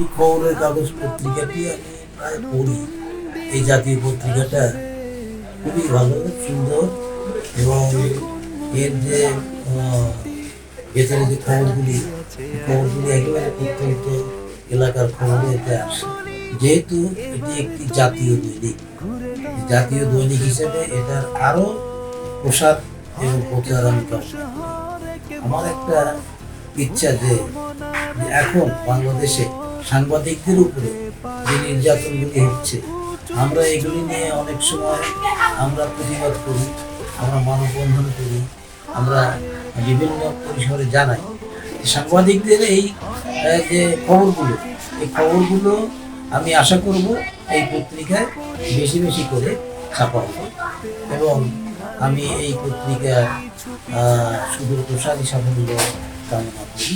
এই খবরের কাগজ পত্রিকাটি আমি প্রায় পড়ি? এই জাতীয় পত্রিকাটা খুবই ভালো, সুন্দর এবং এর যে ভেতরে যে খবরগুলি খবরগুলি একেবারে প্রত্যন্ত এলাকার খবরে এতে আসে। যেহেতু এটি একটি জাতীয় দৈনিক জাতীয় দৈনিক হিসেবে এটার আরও প্রসার এবং প্রচার আমি আমার একটা ইচ্ছা যে এখন বাংলাদেশে সাংবাদিকদের উপরে যে নির্যাতনগুলি হচ্ছে, আমরা এগুলি নিয়ে অনেক সময় আমরা প্রতিবাদ করি, আমরা মানববন্ধন করি, আমরা বিভিন্ন পরিসরে জানাই। সাংবাদিকদের এই যে খবরগুলো, এই খবরগুলো আমি আশা করব এই পত্রিকায় বেশি বেশি করে ছাপা হবে এবং আমি এই পত্রিকার সুদূর প্রসারী সাফল্য কামনা করি।